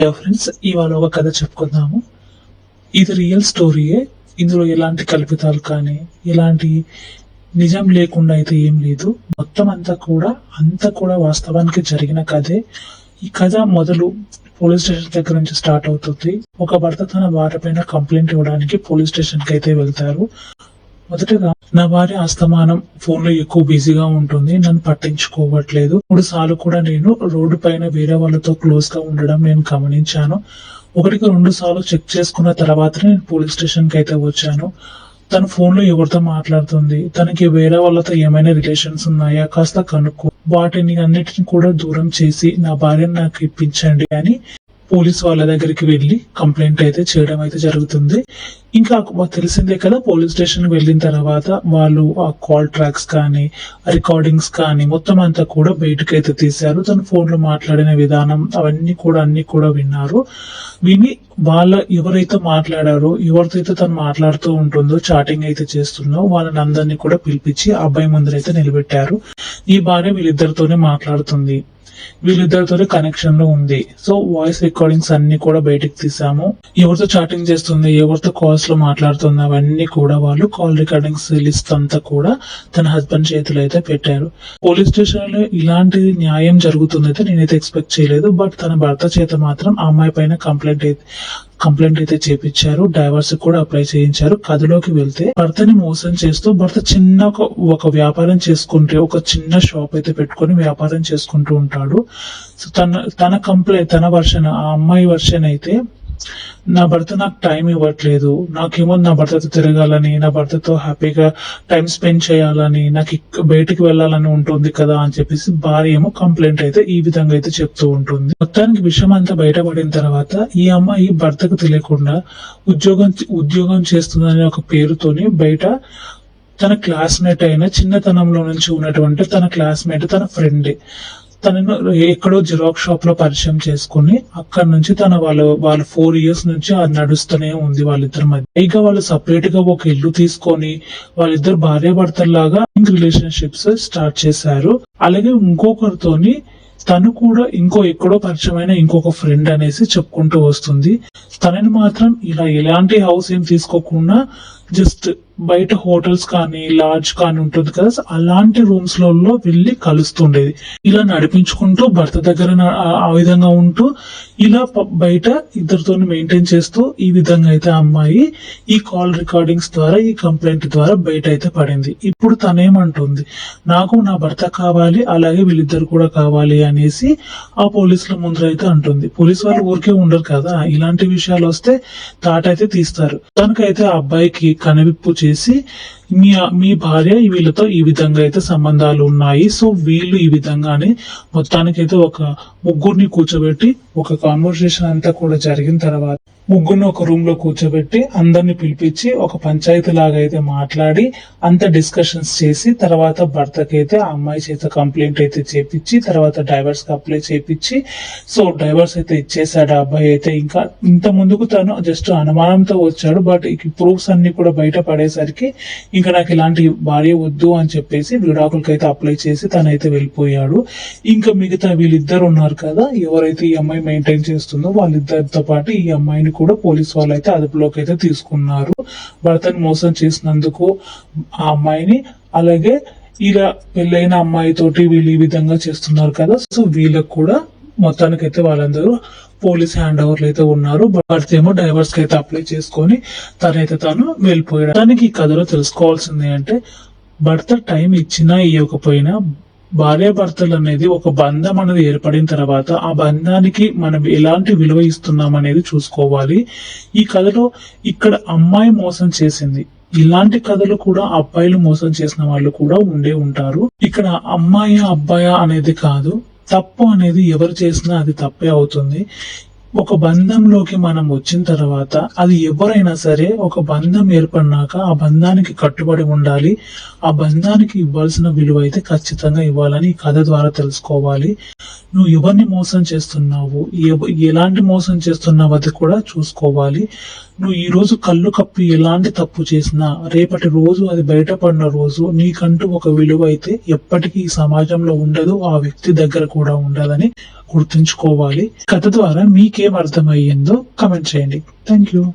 Hello friends ఇవాళ ఒక కథ చెప్పుకుందాము. ఇది రియల్ స్టోరీయే ఇందులో ఎలాంటి కల్పితాలు కానీ ఎలాంటి నిజం లేకుండా అయితే ఏం లేదు. మొత్తం అంతా కూడా అంతా కూడా వాస్తవానికి జరిగిన కథే. ఈ కథ మొదలు పోలీస్ స్టేషన్ దగ్గర నుంచి స్టార్ట్ అవుతుంది. ఒక భర్త తన భార్య పైన కంప్లైంట్ ఇవ్వడానికి పోలీస్ స్టేషన్కి అయితే వెళ్తారు. మొదటగా నా భార్య అస్తమానం ఫోన్లో ఎక్కువ బిజీగా ఉంటుంది నన్ను పట్టించుకోవట్లేదు. మూడు సార్లు కూడా నేను రోడ్డు పైన వేరే వాళ్ళతో క్లోజ్గా ఉండడం నేను గమనించాను. ఒకటికి రెండు సార్లు చెక్ చేసుకున్న తర్వాత నేను పోలీస్ స్టేషన్కి అయితే వచ్చాను. తన ఫోన్లో ఎవరితో మాట్లాడుతుంది? తనకి వేరే వాళ్ళతో ఏమైనా రిలేషన్స్ ఉన్నాయా? కాస్త కనుక్కో. వాటిని అన్నిటిని కూడా దూరం చేసి నా భార్యను నాకు ఇప్పించండి అని పోలీస్ వాళ్ళ దగ్గరికి వెళ్ళి కంప్లైంట్ అయితే చేయడం అయితే జరుగుతుంది. ఇంకా మాకు తెలిసిందే కదా పోలీస్ స్టేషన్ వెళ్ళిన తర్వాత వాళ్ళు ఆ కాల్ ట్రాక్స్ కానీ రికార్డింగ్స్ కానీ మొత్తం అంతా కూడా బయటకు అయితే తీశారు. తన ఫోన్లో మాట్లాడిన విధానం అవన్నీ కూడా అన్ని కూడా విన్నారు. విని వాళ్ళ ఎవరైతే మాట్లాడారో ఎవరితో అయితే తను మాట్లాడుతూ ఉంటుందో చాటింగ్ అయితే చేస్తుందో వాళ్ళని అందరినీ కూడా పిలిపించి అబ్బాయి ముందరైతే నిలబెట్టారు. ఈ భార్య వీళ్ళిద్దరితోనే మాట్లాడుతుంది. వీళ్ళిద్దరితో కనెక్షన్లో ఉంది. సో వాయిస్ రికార్డింగ్స్ అన్ని కూడా బయటకు తీసాము. ఎవరితో చాటింగ్ చేస్తుంది ఎవరితో కాల్స్లో మాట్లాడుతుంది అవన్నీ కూడా వాళ్ళు కాల్ రికార్డింగ్స్ లిస్ట్ అంతా కూడా తన హస్బెండ్ చేతిలో అయితే పెట్టారు. పోలీస్ స్టేషన్లో ఇలాంటి న్యాయం జరుగుతుందైతే నేనైతే ఎక్స్పెక్ట్ చేయలేదు. బట్ తన భర్త చేత మాత్రం ఆ అమ్మాయి పైన కంప్లైంట్ అయితే కంప్లైంట్ అయితే చేపించారు. డైవర్స్ కూడా అప్లై చేయించారు. కథలోకి వెళ్తే భర్తని మోసం చేస్తూ భర్త చిన్న ఒక- వ్యాపారం చేసుకుంటే ఒక చిన్న షాప్ అయితే పెట్టుకొని వ్యాపారం చేసుకుంటూ ఉంటాడు. సో తన తన కంప్లైంట్ తన వర్షన్ ఆ అమ్మాయి వర్షన్ అయితే నా భర్త నాకు టైం ఇవ్వట్లేదు. నాకేమో నా భర్తతో తిరగాలని నా భర్తతో హ్యాపీగా టైం స్పెండ్ చేయాలని నాకు ఇక్- బయటికి వెళ్ళాలని ఉంటుంది కదా అని చెప్పేసి భార్య ఏమో కంప్లైంట్ అయితే ఈ విధంగా అయితే చెప్తూ ఉంటుంది. మొత్తానికి విషయం అంతా బయటపడిన తర్వాత ఈ అమ్మాయి భర్తకు తెలియకుండా ఉద్యోగం ఉద్యోగం చేస్తుందనే ఒక పేరుతోని బయట తన క్లాస్మేట్ అయిన చిన్నతనంలో నుంచి ఉన్నటువంటి తన క్లాస్మేట్ తన ఫ్రెండే తనను ఎక్కడో జిరాక్స్ షాప్లో పరిచయం చేసుకుని అక్కడ నుంచి తన వాళ్ళు వాళ్ళ ఫోర్ ఇయర్స్ నుంచి అది నడుస్తూనే ఉంది వాళ్ళిద్దరి మధ్య. పైగా వాళ్ళు సపరేట్గా ఒక ఇల్లు తీసుకొని వాళ్ళిద్దరు భార్య భర్తల్లాగా రిలేషన్షిప్స్ స్టార్ట్ చేశారు. అలాగే ఇంకొకరితోని తను కూడా ఇంకో ఎక్కడో పరిచయమైన ఇంకొక ఫ్రెండ్ అనేసి చెప్పుకుంటూ వస్తుంది. తనని మాత్రం ఇలా ఎలాంటి హౌస్ ఏం తీసుకోకుండా జస్ట్ బయట హోటల్స్ కానీ లాడ్జ్ కానీ ఉంటుంది కదా అలాంటి రూమ్స్లలో వెళ్ళి కలుస్తుండేది. ఇలా నడిపించుకుంటూ భర్త దగ్గర ఆ- విధంగా ఉంటూ ఇలా బయట ఇద్దరితో మెయింటైన్ చేస్తూ ఈ విధంగా అయితే ఆ అమ్మాయి ఈ కాల్ రికార్డింగ్స్ ద్వారా ఈ కంప్లైంట్ ద్వారా బయట అయితే పడింది. ఇప్పుడు తనేమంటుంది నాకు నా భర్త కావాలి అలాగే వీళ్ళిద్దరు కూడా కావాలి అనేసి ఆ పోలీసుల ముందర అయితే అంటుంది. పోలీస్ వాళ్ళు ఊరికే ఉండరు కదా ఇలాంటి విషయాలు వస్తే తాటైతే తీస్తారు. తనకైతే ఆ అబ్బాయికి కనువిప్పు చేసి మీ మీ భార్య వీళ్ళతో ఈ విధంగా అయితే సంబంధాలు ఉన్నాయి. సో వీళ్ళు ఈ విధంగానే మొత్తానికైతే ఒక ముగ్గురిని కూర్చోబెట్టి ఒక కాన్వర్సేషన్ అంతా కూడా జరిగిన తర్వాత ముగ్గురిని ఒక రూమ్లో కూర్చోబెట్టి అందరిని పిలిపించి ఒక పంచాయతీ లాగా అయితే మాట్లాడి అంత డిస్కషన్స్ చేసి తర్వాత భర్తకైతే ఆ అమ్మాయి చేత కంప్లైంట్ అయితే చేపించి తర్వాత డైవర్స్కి అప్లై చేపించి సో డైవర్స్ అయితే ఇచ్చేసాడు ఆ అబ్బాయి అయితే. ఇంకా ఇంత ముందుకు తను జస్ట్ అనుమానంతో వచ్చాడు బట్ ప్రూఫ్స్ అన్ని కూడా బయట పడేసరికి ఇంకా నాకు ఇలాంటి భార్య వద్దు అని చెప్పేసి విడాకులకి అయితే అప్లై చేసి తనైతే వెళ్ళిపోయాడు. ఇంకా మిగతా వీళ్ళిద్దరు ఉన్నారు కదా ఎవరైతే ఈ అమ్మాయి మెయింటైన్ చేస్తుందో వాళ్ళిద్దరితో పాటు ఈ అమ్మాయిని కూడా పోలీస్ వాళ్ళు అయితే అదుపులోకి అయితే తీసుకున్నారు. భర్తని మోసం చేసినందుకు ఆ అమ్మాయిని అలాగే ఇలా పెళ్ళైన అమ్మాయి తోటి వీళ్ళు ఈ విధంగా చేస్తున్నారు కదా. సో వీళ్ళకు కూడా మొత్తానికైతే వాళ్ళందరూ పోలీస్ హ్యాండ్ ఓవర్లు అయితే ఉన్నారు. భర్త ఏమో డైవర్స్కి అయితే అప్లై చేసుకొని తనైతే తాను వెళ్ళిపోయాడు. దానికి ఈ కథలో తెలుసుకోవాల్సింది అంటే భర్త టైం ఇచ్చినా ఇవ్వకపోయినా భార్యాభర్తలు అనేది ఒక బంధం అనేది ఏర్పడిన తర్వాత ఆ బంధానికి మనం ఎలాంటి విలువ ఇస్తున్నాం అనేది చూసుకోవాలి. ఈ కథలో ఇక్కడ అమ్మాయి మోసం చేసింది. ఇలాంటి కథలు కూడా అబ్బాయిలు మోసం చేసిన వాళ్ళు కూడా ఉండే ఉంటారు. ఇక్కడ అమ్మాయి అబ్బాయి అనేది కాదు. తప్పు అనేది ఎవరు చేసినా అది తప్పే అవుతుంది. ఒక బంధంలోకి మనం వచ్చిన తర్వాత అది ఎవరైనా సరే ఒక బంధం ఏర్పడినాక ఆ బంధానికి కట్టుబడి ఉండాలి. ఆ బంధానికి ఇవ్వాల్సిన విలువ అయితే ఖచ్చితంగా ఇవ్వాలని ఈ కథ ద్వారా తెలుసుకోవాలి. నువ్వు ఎవరిని మోసం చేస్తున్నావు? ఎలాంటి మోసం చేస్తున్నావు అది కూడా చూసుకోవాలి. నువ్వు ఈ రోజు కళ్ళు కప్పి ఎలాంటి తప్పు చేసినా రేపటి రోజు అది బయటపడిన రోజు నీకంటూ ఒక విలువ అయితే ఎప్పటికీ ఈ సమాజంలో ఉండదు ఆ వ్యక్తి దగ్గర కూడా ఉండదని గుర్తుంచుకోవాలి. కథ ద్వారా మీకేం అర్థమయ్యిందో కమెంట్ చేయండి. Thank you.